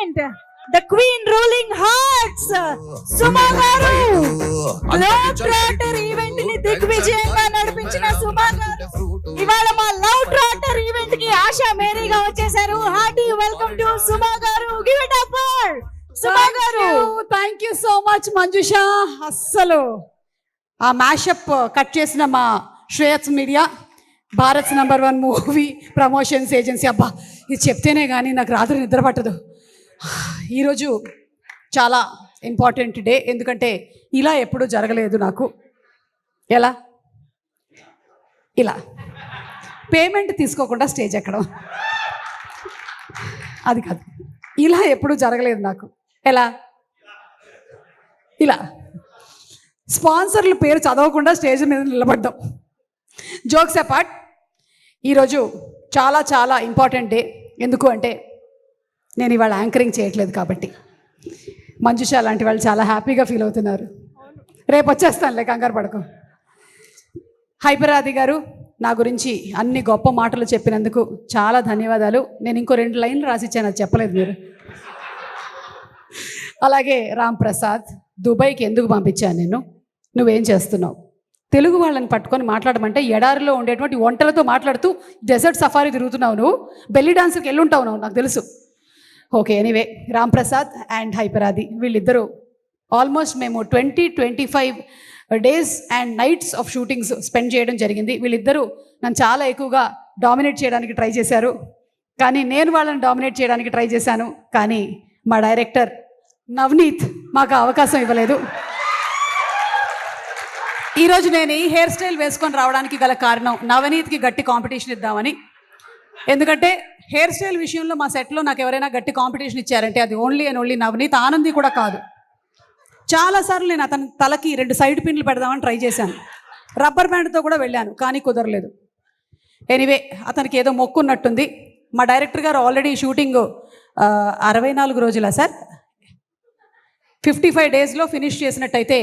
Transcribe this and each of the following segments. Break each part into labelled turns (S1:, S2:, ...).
S1: present the queen ruling hearts, సుమా గారు. Globe trotter ఈవెంట్ని దిగ్విజయంగా నడిపించిన సుమా గారు ఇవాళ మా లవ్ ట్రాటర్ ఈవెంట్కి ఆశా మేరీగా వచ్చేసారు hearty welcome to Suma garu give it up for Suma garu
S2: thank you so much Manjusha అస్సలు ఆ మ్యాషప్ కట్ చేసిన మా Shreyas media Bharat number one movie promotions agency. అబ్బా ఇది చెప్తేనే కానీ నాకు రాత్రి నిద్ర పట్టదు. ఈరోజు చాలా ఇంపార్టెంట్ డే. ఎందుకంటే ఇలా ఎప్పుడూ జరగలేదు నాకు. ఎలా? ఇలా. పేమెంట్ తీసుకోకుండా స్టేజ్ ఎక్కడం. అది కాదు. ఇలా ఎప్పుడూ జరగలేదు నాకు. ఎలా? ఇలా. స్పాన్సర్ల పేరు చదవకుండా స్టేజ్ మీద నిలబడ్డాం. Jokes apart. ఈరోజు చాలా చాలా ఇంపార్టెంట్ డే. ఎందుకు అంటే నేను ఇవాళ యాంకరింగ్ చేయట్లేదు కాబట్టి. మంజుష లాంటి వాళ్ళు చాలా హ్యాపీగా ఫీల్ అవుతున్నారు. రేపు వచ్చేస్తానులే కంగారు పడకు. హైపరాది గారు నా గురించి అన్ని గొప్ప మాటలు చెప్పినందుకు చాలా ధన్యవాదాలు. నేను ఇంకో రెండు లైన్లు రాసిచ్చాను అది చెప్పలేదు మీరు. అలాగే రామ్ ప్రసాద్ దుబాయ్కి ఎందుకు పంపించాను నేను? నువ్వేం చేస్తున్నావు? తెలుగు వాళ్ళని పట్టుకొని మాట్లాడమంటే ఎడారిలో ఉండేటువంటి ఒంటలతో మాట్లాడుతూ డెజర్ట్ సఫారీ తిరుగుతున్నావు నువ్వు. బెల్లి డాన్స్కి వెళ్ళుంటావు నువ్వు నాకు తెలుసు. Okay anyway Ram Prasad and Hyper Aadi వీళ్ళిద్దరూ ఆల్మోస్ట్ మేము twenty twenty five days and nights of shootings spend చేయడం జరిగింది. వీళ్ళిద్దరూ నన్ను చాలా ఎక్కువగా డామినేట్ చేయడానికి ట్రై చేశారు. కానీ నేను వాళ్ళని డామినేట్ చేయడానికి ట్రై చేశాను. కానీ మా డైరెక్టర్ నవనీత్ మాకు అవకాశం ఇవ్వలేదు. ఈరోజు నేను ఈ హెయిర్ స్టైల్ వేసుకొని రావడానికి గల కారణం నవనీత్కి గట్టి కాంపిటీషన్ ఇద్దామని. ఎందుకంటే హెయిర్ స్టైల్ విషయంలో మా సెట్లో నాకు ఎవరైనా గట్టి కాంపిటీషన్ ఇచ్చారంటే అది only and only Navneet Anandi కూడా కాదు. చాలాసార్లు నేను అతని తలకి రెండు సైడ్ పిన్లు పెడదామని ట్రై చేశాను. రబ్బర్ బ్యాండ్తో కూడా వెళ్ళాను కానీ కుదరలేదు. ఎనీవే అతనికి ఏదో మొక్కున్నట్టుంది మా డైరెక్టర్ గారు ఆల్రెడీ షూటింగ్ అరవై నాలుగు రోజులా సార్? ఫిఫ్టీ ఫైవ్ డేస్లో ఫినిష్ చేసినట్టయితే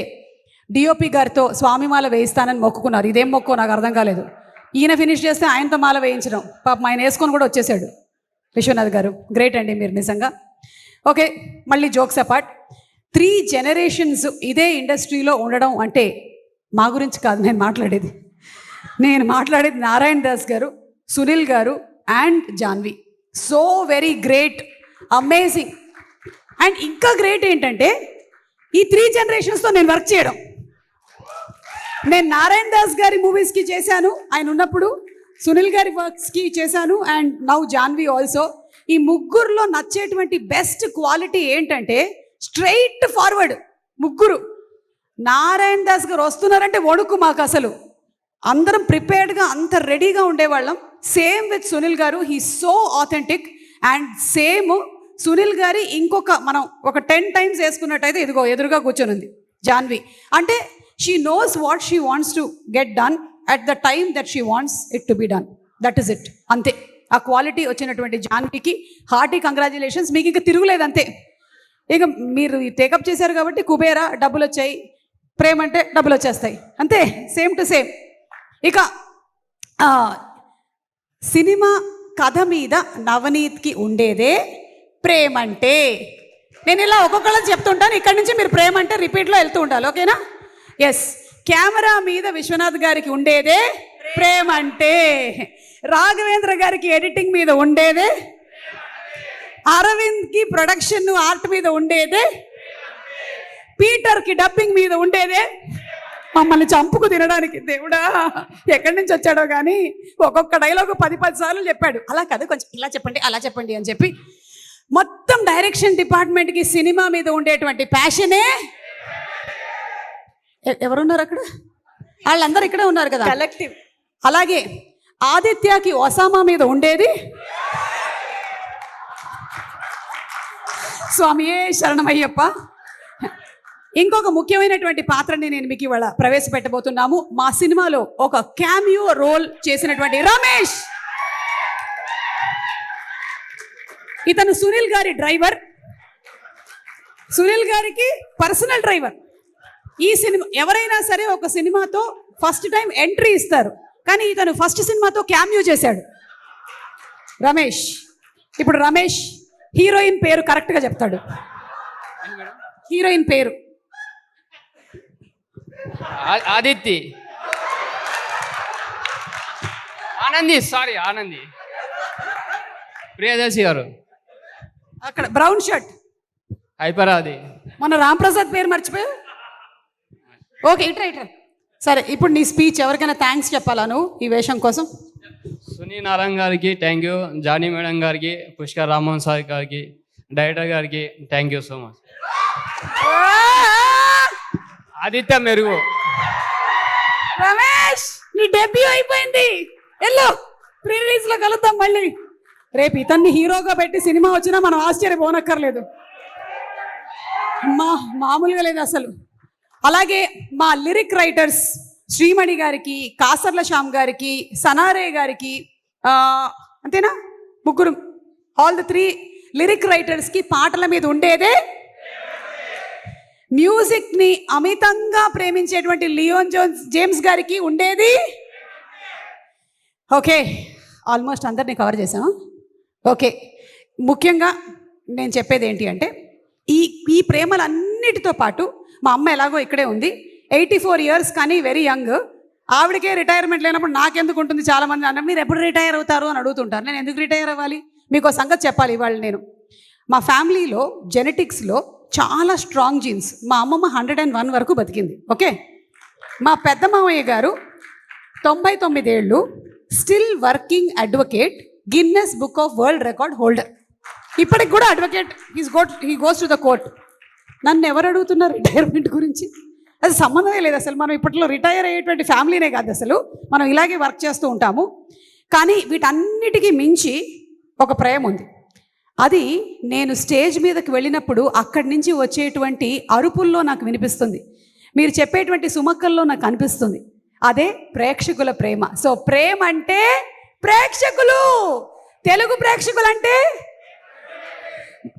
S2: డిఓపి గారితో స్వామిమాల వేయిస్తానని మొక్కుకున్నారు. ఇదేం మొక్కు నాకు అర్థం కాలేదు. ఈయన ఫినిష్ చేస్తే ఆయనతో మాల వేయించడం. పాపం ఆయన వేసుకొని కూడా వచ్చేసాడు. విశ్వనాథ్ గారు గ్రేట్ అండి మీరు నిజంగా. ఓకే మళ్ళీ జోక్స్ అపార్ట్ త్రీ జనరేషన్స్ ఇదే ఇండస్ట్రీలో ఉండడం అంటే మా గురించి కాదు నేను మాట్లాడేది. నేను మాట్లాడేది Narayana Das garu Sunil garu and Janvi. So very great amazing and ఇంకా గ్రేట్ ఏంటంటే ఈ త్రీ జనరేషన్స్తో నేను వర్క్ చేయడం. నేను నారాయణ దాస్ గారి మూవీస్కి చేశాను. ఆయన ఉన్నప్పుడు సునీల్ గారి వర్క్స్కి చేశాను. అండ్ నౌ జాన్వి ఆల్సో ఈ ముగ్గురులో నచ్చేటువంటి బెస్ట్ క్వాలిటీ ఏంటంటే స్ట్రైట్ ఫార్వర్డ్ ముగ్గురు. నారాయణ దాస్ గారు వస్తున్నారంటే వణుకు మాకు అసలు. అందరం ప్రిపేర్డ్గా అంత రెడీగా ఉండేవాళ్ళం. Same with Sunil garu. He so authentic and same Sunil గారి ఇంకొక మనం ఒక టెన్ టైమ్స్ వేసుకున్నట్టయితే ఇదిగో ఎదురుగా కూర్చొని ఉంది జాన్వి. అంటే she knows what she wants to get done at the time that she wants it to be done that is it అంతే. ఆ క్వాలిటీ వచ్చినటువంటి జాన్వికి హార్టీ కంగ్రాచులేషన్స్ మీకు ఇంకా తిరుగులేదు అంతే. ఇక మీరు టేకప్ చేశారు కాబట్టి కుబేరా డబ్బులు వచ్చాయి. ప్రేమ అంటే డబ్బులు వచ్చేస్తాయి. అంతే. సేమ్ టు సేమ్ ఇక సినిమా కథ మీద నవనీత్కి ఉండేదే ప్రేమ అంటే నేను ఇలా ఒక్కొక్కళ్ళని చెప్తుంటాను. ఇక్కడి నుంచి మీరు ప్రేమ అంటే రిపీట్లో వెళ్తూ ఉండాలి. ఓకేనా? ఎస్ కెమెరా మీద విశ్వనాథ్ గారికి ఉండేదే ప్రేమ అంటే. రాఘవేంద్ర గారికి ఎడిటింగ్ మీద ఉండేదే అరవింద్కి ప్రొడక్షన్ ఆర్ట్ మీద ఉండేదే పీటర్కి డబ్బింగ్ మీద ఉండేదే మమ్మల్ని చంపుకు తినడానికి దేవుడా. ఎక్కడి నుంచి వచ్చాడో కానీ ఒక్కొక్క డైలాగ్ పది పది సార్లు చెప్పాడు. అలా కాదు కొంచెం ఇలా చెప్పండి అలా చెప్పండి అని చెప్పి. మొత్తం డైరెక్షన్ డిపార్ట్మెంట్కి సినిమా మీద ఉండేటువంటి ప్యాషనే ఎవరున్నారు అక్కడ? వాళ్ళందరూ ఇక్కడే ఉన్నారు కదా?
S1: కలెక్టివ్
S2: అలాగే ఆదిత్యకి ఒసామా మీద ఉండేది? స్వామియే శరణమయ్యప్ప. ఇంకొక ముఖ్యమైనటువంటి పాత్రని నేను మీకు ఇవాళ ప్రవేశపెట్టబోతున్నాము. మా సినిమాలో ఒక క్యామియో రోల్ చేసినటువంటి రమేష్. ఇతను సునీల్ గారి డ్రైవర్. సునీల్ గారికి పర్సనల్ డ్రైవర్. ఈ సినిమా ఎవరైనా సరే ఒక సినిమాతో ఫస్ట్ టైం ఎంట్రీ ఇస్తారు. కానీ ఇతను ఫస్ట్ సినిమాతో క్యామియో చేశాడు. రమేష్. ఇప్పుడు రమేష్ హీరోయిన్ పేరు కరెక్ట్గా చెప్తాడు. హీరోయిన్ పేరు.
S3: ఆదిత్య. ఆనంది సారీ ఆనంది. ప్రియదర్శి గారు.
S2: అక్కడ బ్రౌన్ షర్ట్
S3: అయిపోరా అది
S2: మన రాంప్రసాద్ పేరు మర్చిపోయావు ఓకే ఇట్రా ఇట్రా సరే ఇప్పుడు నీ స్పీచ్ ఎవరికైనా థ్యాంక్స్ చెప్పాలా నువ్వు ఈ వేషం కోసం?
S3: సునీ నారాయణ గారికి థ్యాంక్ యూ జానీ మేడం గారికి పుష్కర్ రామ్మోహన్ సార్ గారికి డైరెక్టర్ గారికి thank you so much Aditya Merugu.
S2: Ramesh నీ డెబ్యూ అయిపోయింది. ఎల్లో ప్రీ రిలీజ్లో కలుద్దాం మళ్ళీ. రేపు ఇతన్ని హీరోగా పెట్టి సినిమా వచ్చినా మనం ఆశ్చర్యపోనక్కర్లేదు. మా మామూలుగా లేదు అసలు. అలాగే మా లిరిక్ రైటర్స్ శ్రీమణి గారికి కాసర్ల శ్యామ్ గారికి సనారే గారికి అంతేనా? ముగ్గురు ఆల్ ద త్రీ లిరిక్ రైటర్స్కి పాటల మీద ఉండేదే? మ్యూజిక్ని అమితంగా ప్రేమించేటువంటి లియోన్ జోన్స్ జేమ్స్ గారికి ఉండేది? ఓకే ఆల్మోస్ట్ అందరినీ కవర్ చేసామా ఓకే ముఖ్యంగా నేను చెప్పేది ఏంటి అంటే ఈ ఈ ప్రేమలన్నిటితో పాటు మా అమ్మ ఎలాగో ఇక్కడే ఉంది. ఎయిటీ ఫోర్ ఇయర్స్ కానీ వెరీ యంగ్. ఆవిడకే రిటైర్మెంట్ లేనప్పుడు నాకెందుకు ఉంటుంది? చాలామంది అన్న మీరు ఎప్పుడు రిటైర్ అవుతారు? అని అడుగుతుంటారు. నేను ఎందుకు రిటైర్ అవ్వాలి? మీకు ఒక సంగతి చెప్పాలి ఇవాళ నేను. మా ఫ్యామిలీలో జెనెటిక్స్లో చాలా స్ట్రాంగ్ జీన్స్. మా అమ్మమ్మ హండ్రెడ్ అండ్ వన్ వరకు బతికింది. ఓకే? మా పెద్ద మామయ్య గారు తొంభై తొమ్మిదేళ్ళు still working advocate Guinness book of world record holder. ఇప్పటికి కూడా advocate he's got he goes to the court. నన్ను ఎవరు అడుగుతున్నారు రిటైర్మెంట్ గురించి? అది సంబంధమే లేదు అసలు. మనం ఇప్పట్లో రిటైర్ అయ్యేటువంటి ఫ్యామిలీనే కాదు అసలు. మనం ఇలాగే వర్క్ చేస్తూ ఉంటాము. కానీ వీటన్నిటికీ మించి ఒక ప్రేమ ఉంది. అది నేను స్టేజ్ మీదకి వెళ్ళినప్పుడు అక్కడి నుంచి వచ్చేటువంటి అరుపుల్లో నాకు వినిపిస్తుంది. మీరు చెప్పేటువంటి సుమక్కల్లో నాకు అనిపిస్తుంది. అదే ప్రేక్షకుల ప్రేమ. సో ప్రేమ అంటే ప్రేక్షకులు! తెలుగు ప్రేక్షకులు అంటే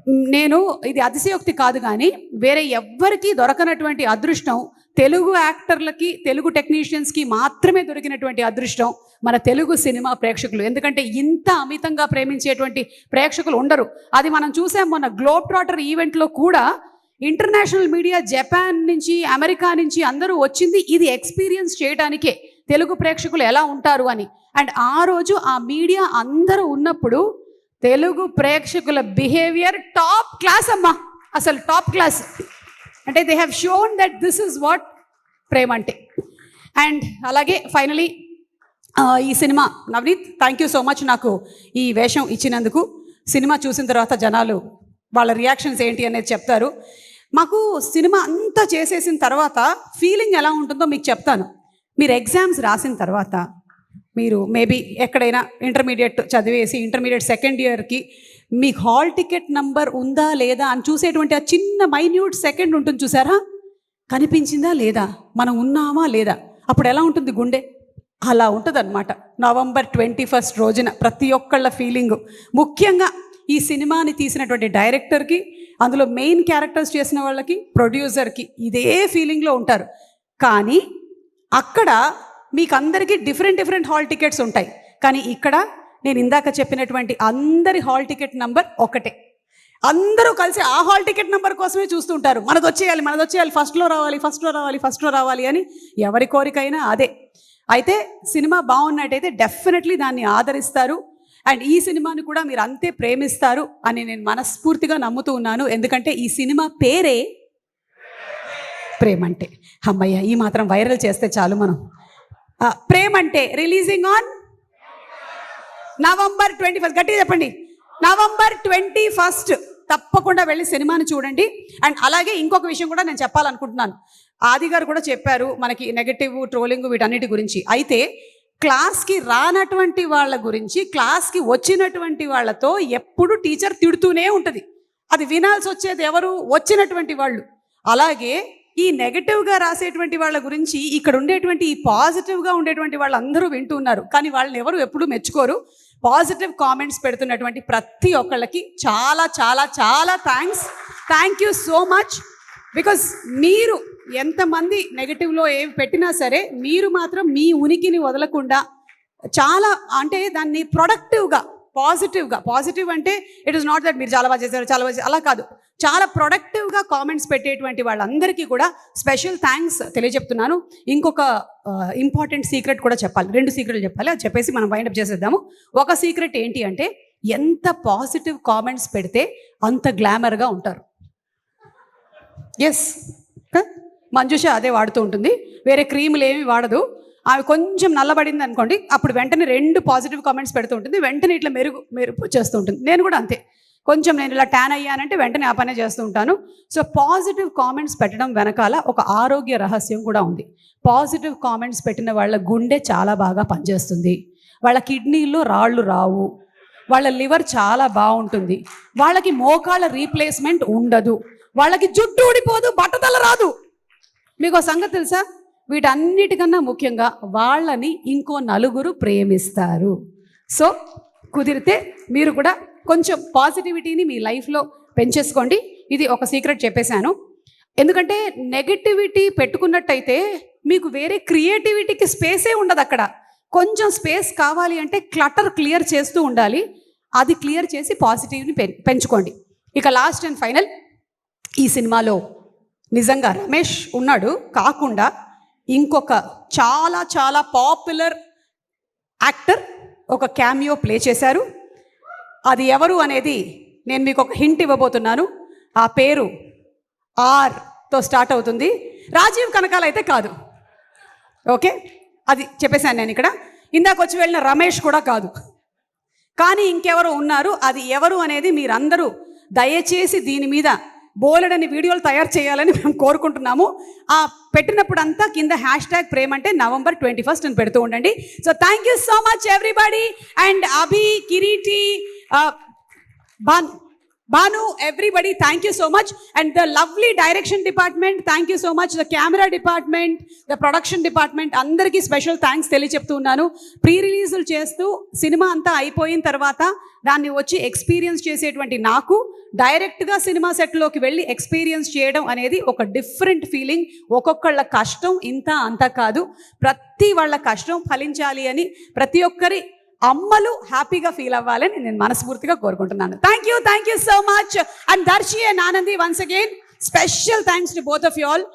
S2: నేను ఇది అతిశయోక్తి కాదు కానీ వేరే ఎవ్వరికీ దొరకనటువంటి అదృష్టం తెలుగు యాక్టర్లకి తెలుగు టెక్నీషియన్స్కి మాత్రమే దొరికినటువంటి అదృష్టం మన తెలుగు సినిమా ప్రేక్షకులు. ఎందుకంటే ఇంత అమితంగా ప్రేమించేటువంటి ప్రేక్షకులు ఉండరు. అది మనం చూసాం మొన్న గ్లోబ్ ట్రాటర్ ఈవెంట్లో కూడా ఇంటర్నేషనల్ మీడియా జపాన్ నుంచి అమెరికా నుంచి అందరూ వచ్చింది ఇది ఎక్స్పీరియన్స్ చేయడానికే. తెలుగు ప్రేక్షకులు ఎలా ఉంటారు అని. అండ్ ఆ రోజు ఆ మీడియా అందరూ ఉన్నప్పుడు తెలుగు ప్రేక్షకుల బిహేవియర్ టాప్ క్లాస్ అమ్మా. అసలు టాప్ క్లాస్ అంటే they have shown that this is what ప్రేమ అంటే. అండ్ అలాగే ఫైనలీ ఈ cinema Navneet thank you so much నాకు ఈ వేషం ఇచ్చినందుకు. సినిమా చూసిన తర్వాత జనాలు వాళ్ళ రియాక్షన్స్ ఏంటి అనేది చెప్తారు. మాకు సినిమా అంతా చేసేసిన తర్వాత ఫీలింగ్ ఎలా ఉంటుందో మీకు చెప్తాను. మీరు ఎగ్జామ్స్ రాసిన తర్వాత మీరు మేబీ ఎక్కడైనా ఇంటర్మీడియట్ చదివేసి ఇంటర్మీడియట్ సెకండ్ ఇయర్కి మీకు హాల్ టికెట్ నంబర్ ఉందా లేదా అని చూసేటువంటి ఆ చిన్న మైన్యూట్ సెకండ్ ఉంటుంది చూసారా? కనిపించిందా లేదా? మనం ఉన్నామా లేదా? అప్పుడు ఎలా ఉంటుంది గుండె? అలా ఉంటుంది అనమాట నవంబర్ ట్వంటీ ఫస్ట్ రోజున ప్రతి ఒక్కళ్ళ ఫీలింగ్ ముఖ్యంగా ఈ సినిమాని తీసినటువంటి డైరెక్టర్కి అందులో మెయిన్ క్యారెక్టర్స్ చేసిన వాళ్ళకి ప్రొడ్యూసర్కి ఇదే ఫీలింగ్లో ఉంటారు. కానీ అక్కడ మీకు అందరికీ డిఫరెంట్ డిఫరెంట్ హాల్ టికెట్స్ ఉంటాయి. కానీ ఇక్కడ నేను ఇందాక చెప్పినటువంటి అందరి హాల్ టికెట్ నంబర్ ఒకటే. అందరూ కలిసి ఆ హాల్ టికెట్ నెంబర్ కోసమే చూస్తుంటారు. మనది వచ్చేయాలి మనది వచ్చేయాలి ఫస్ట్లో రావాలి ఫస్ట్లో రావాలి ఫస్ట్లో రావాలి అని ఎవరి కోరికైనా అదే. అయితే సినిమా బాగున్నట్టయితే డెఫినెట్లీ దాన్ని ఆదరిస్తారు. అండ్ ఈ సినిమాను కూడా మీరు అంతే ప్రేమిస్తారు అని నేను మనస్ఫూర్తిగా నమ్ముతూ ఉన్నాను. ఎందుకంటే ఈ సినిమా పేరే ప్రేమంటే. అమ్మయ్య ఈ మాత్రం వైరల్ చేస్తే చాలు మనం. ప్రేమ్ అంటే releasing on November twenty first గట్టిగా చెప్పండి. నవంబర్ ట్వంటీ ఫస్ట్ తప్పకుండా వెళ్ళి సినిమాని చూడండి. అండ్ అలాగే ఇంకొక విషయం కూడా నేను చెప్పాలనుకుంటున్నాను. ఆది గారు కూడా చెప్పారు మనకి నెగటివ్ ట్రోలింగ్ వీటన్నిటి గురించి. అయితే క్లాస్కి రానటువంటి వాళ్ళ గురించి క్లాస్కి వచ్చినటువంటి వాళ్ళతో ఎప్పుడు టీచర్ తిడుతూనే ఉంటుంది. అది వినాల్సి వచ్చేది ఎవరు? వచ్చినటువంటి వాళ్ళు. అలాగే ఈ నెగటివ్గా రాసేటువంటి వాళ్ళ గురించి ఇక్కడ ఉండేటువంటి ఈ పాజిటివ్గా ఉండేటువంటి వాళ్ళందరూ వింటున్నారు కానీ వాళ్ళని ఎవరు ఎప్పుడూ మెచ్చుకోరు. పాజిటివ్ కామెంట్స్ పెడుతున్నటువంటి ప్రతి ఒక్కళ్ళకి చాలా చాలా చాలా thanks thank you so much because మీరు ఎంతమంది నెగటివ్లో ఏవి పెట్టినా సరే మీరు మాత్రం మీ ఉనికిని వదలకుండా చాలా అంటే దాన్ని ప్రొడక్టివ్గా పాజిటివ్గా పాజిటివ్ అంటే ఇట్ ఇస్ నాట్ దట్ మీరు చాలా బాగా చేశారు చాలా బాగా అలా కాదు. చాలా ప్రొడక్టివ్గా కామెంట్స్ పెట్టేటువంటి వాళ్ళందరికీ కూడా స్పెషల్ థ్యాంక్స్ తెలియజెప్తున్నాను. ఇంకొక ఇంపార్టెంట్ సీక్రెట్ కూడా చెప్పాలి. రెండు సీక్రెట్లు చెప్పాలి. అది చెప్పేసి మనం వైండప్ చేసేద్దాము. ఒక సీక్రెట్ ఏంటి అంటే ఎంత పాజిటివ్ కామెంట్స్ పెడితే అంత గ్లామర్గా ఉంటారు. ఎస్ మంజుష అదే వాడుతూ ఉంటుంది. వేరే క్రీములు ఏమి వాడదు. ఆమె కొంచెం నల్లబడింది అనుకోండి అప్పుడు వెంటనే రెండు పాజిటివ్ కామెంట్స్ పెడుతూ ఉంటుంది. వెంటనే ఇట్లా మెరుగు మెరుపు చేస్తూ ఉంటుంది. నేను కూడా అంతే. కొంచెం నేను ఇలా ట్యాన్ అయ్యానంటే వెంటనే ఆ పనే చేస్తూ ఉంటాను. సో పాజిటివ్ కామెంట్స్ పెట్టడం వెనకాల ఒక ఆరోగ్య రహస్యం కూడా ఉంది. పాజిటివ్ కామెంట్స్ పెట్టిన వాళ్ళ గుండె చాలా బాగా పనిచేస్తుంది. వాళ్ళ కిడ్నీల్లో రాళ్ళు రావు. వాళ్ళ లివర్ చాలా బాగుంటుంది. వాళ్ళకి మోకాళ్ళ రీప్లేస్మెంట్ ఉండదు. వాళ్ళకి జుట్టు ఊడిపోదు బట్టతల రాదు. మీకు ఒక సంగతి తెలుసా? వీటన్నిటికన్నా ముఖ్యంగా వాళ్ళని ఇంకో నలుగురు ప్రేమిస్తారు. సో కుదిరితే మీరు కూడా కొంచెం పాజిటివిటీని మీ లైఫ్లో పెంచేసుకోండి. ఇది ఒక సీక్రెట్ చెప్పేశాను. ఎందుకంటే నెగటివిటీ పెట్టుకున్నట్టయితే మీకు వేరే క్రియేటివిటీకి స్పేసే ఉండదు అక్కడ. కొంచెం స్పేస్ కావాలి అంటే క్లటర్ క్లియర్ చేస్తూ ఉండాలి. అది క్లియర్ చేసి పాజిటివ్ని పె పెంచుకోండి. ఇక లాస్ట్ అండ్ ఫైనల్ ఈ సినిమాలో నిజంగా రమేష్ ఉన్నాడు. కాకుండా ఇంకొక చాలా చాలా పాపులర్ యాక్టర్ ఒక క్యామియో ప్లే చేశారు. అది ఎవరు అనేది నేను మీకు ఒక హింట్ ఇవ్వబోతున్నాను. ఆ పేరు ఆర్తో స్టార్ట్ అవుతుంది. రాజీవ్ కనకాల అయితే కాదు. ఓకే అది చెప్పేశాను నేను ఇక్కడ. ఇందాక వచ్చి వెళ్ళిన రమేష్ కూడా కాదు. కానీ ఇంకెవరు ఉన్నారు. అది ఎవరు అనేది మీరందరూ దయచేసి దీని మీద బోలెడని వీడియోలు తయారు చేయాలని మేము కోరుకుంటున్నాము. ఆ పెట్టినప్పుడంతా కింద హ్యాష్ ట్యాగ్ ప్రేమ్ అంటే నవంబర్ ట్వంటీ ఫస్ట్ అని పెడుతూ ఉండండి. So thank you so much everybody. And Abhi Kiriti ban Banu, everybody thank you so much and the lovely direction department thank you so much the camera department the production department అందరికీ special thanks తెలియచెప్తున్నాను. Pre రిలీజులు చేస్తూ cinema అంతా అయిపోయిన తర్వాత దాన్ని వచ్చి experience చేసేటువంటి నాకు డైరెక్ట్గా సినిమా సెట్లోకి వెళ్ళి ఎక్స్పీరియన్స్ చేయడం అనేది ఒక డిఫరెంట్ ఫీలింగ్ ఒక్కొక్కళ్ళ కష్టం ఇంత అంత కాదు. ప్రతి వాళ్ళ కష్టం ఫలించాలి అని ప్రతి ఒక్కరి అమ్మలు హ్యాపీగా ఫీల్ అవ్వాలని నేను మనస్ఫూర్తిగా కోరుకుంటున్నాను. Thank you thank you so much and Darshi and Anandi once again special thanks to both of you all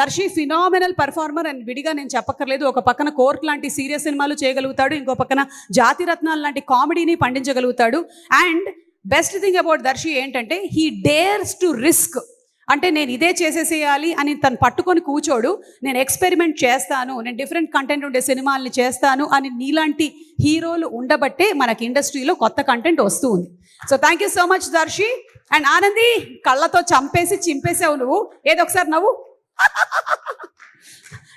S2: Darshi phenomenal performer and విడిగా నేను చెప్పక్కర్లేదు. ఒక పక్కన కోర్ట్ లాంటి సీరియస్ సినిమాలు చేయగలుగుతాడు ఇంకో పక్కన జాతి రత్నాలు లాంటి కామెడీని పండించగలుగుతాడు. And best thing about Darshi ఏంటంటే హీ డేర్స్ టు రిస్క్ అంటే నేను ఇదే చేసేసేయాలి అని తను పట్టుకొని కూర్చోడు నేను ఎక్స్పెరిమెంట్ చేస్తాను నేను డిఫరెంట్ కంటెంట్ ఉండే సినిమాల్ని చేస్తాను అని నీలాంటి హీరోలు ఉండబట్టే మనకి ఇండస్ట్రీలో కొత్త కంటెంట్ వస్తూ ఉంది so thank you so much Darshi. And Anandi కళ్ళతో చంపేసి చింపేసావు నువ్వు. ఏదో ఒకసారి నవ్వు?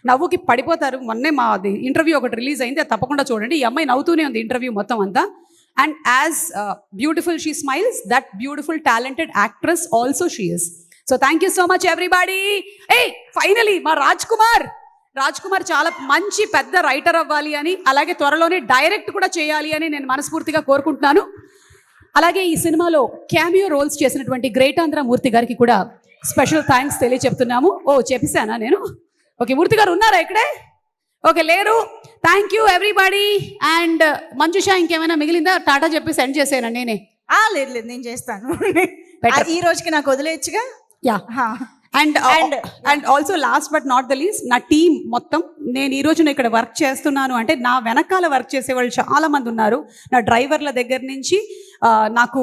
S2: నవ్వుకి పడిపోతారు. మొన్నే మా ఇంటర్వ్యూ ఒకటి రిలీజ్ అయింది అది తప్పకుండా చూడండి. ఈ అమ్మాయి నవ్వుతూనే ఉంది ఇంటర్వ్యూ మొత్తం అంతా. And as beautiful she smiles that beautiful talented actress also she is so thank you so much everybody A finally మా రాజ్ కుమార్ రాజ్ కుమార్ చాలా మంచి పెద్ద రైటర్ అవ్వాలి అని అలాగే త్వరలోనే డైరెక్ట్ కూడా చేయాలి అని నేను మనస్ఫూర్తిగా కోరుకుంటున్నాను. అలాగే ఈ సినిమాలో క్యామియో రోల్స్ చేసినటువంటి గ్రేట్ ఆంధ్ర మూర్తి గారికి కూడా స్పెషల్ థ్యాంక్స్ తెలియచెప్తున్నాము. ఓ చెప్పేశానా నేను? ఓకే మూర్తి గారు ఉన్నారా ఇక్కడే? ఓకే లేరు. Thank you everybody and Manjusha ఇంకేమైనా మిగిలిందా? టాటా చెప్పి సెండ్ చేసాను నేనే?
S1: ఆ లేదు లేదు నేను చేస్తాను. ఈ రోజుకి నాకు వదిలేయచ్చుగా?
S2: Yeah. And
S1: And-
S2: and also last but not the least నా టీం మొత్తం నేను ఈ రోజు ఇక్కడ వర్క్ చేస్తున్నాను. అంటే నా వెనకాల వర్క్ చేసే వాళ్ళు చాలా మంది ఉన్నారు. నా డ్రైవర్ల దగ్గర నుంచి నాకు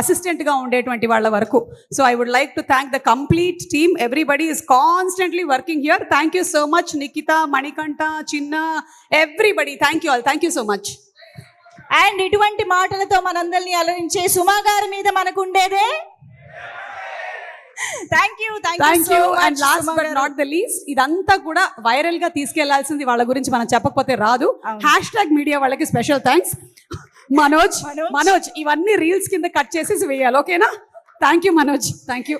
S2: అసిస్టెంట్గా ఉండేటువంటి వాళ్ళ వరకు. So I would like to thank the complete team everybody is constantly working here thank you so much Nikhita Manikanta చిన్న everybody thank you all thank you so much
S1: and ఇటువంటి మాటలతో మనందరినీ అలరించే సుమా గారి మీద మనకు ఉండేదే thank you
S2: thank you and last but not the least ఇదంతా కూడా వైరల్గా తీసుకెళ్ళాల్సింది వాళ్ళ గురించి మనం చెప్పకపోతే రాదు. హ్యాష్ ట్యాగ్ మీడియా వాళ్ళకి స్పెషల్ థ్యాంక్స్ మనోజ్
S1: మనోజ్.
S2: మనోజ్ ఇవన్నీ రీల్స్ కింద కట్ చేసేసి వేయాలి ఓకేనా thank you Manoj thank you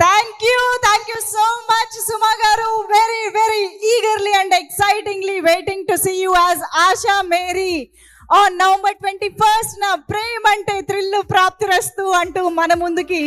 S1: thank you thank you so much Suma garu. Very very eagerly and excitingly waiting to see you as Asha Mary on November twenty first నా ప్రేమ్ అంటే thrill ప్రాప్తిరస్తు అంటూ మన ముందుకి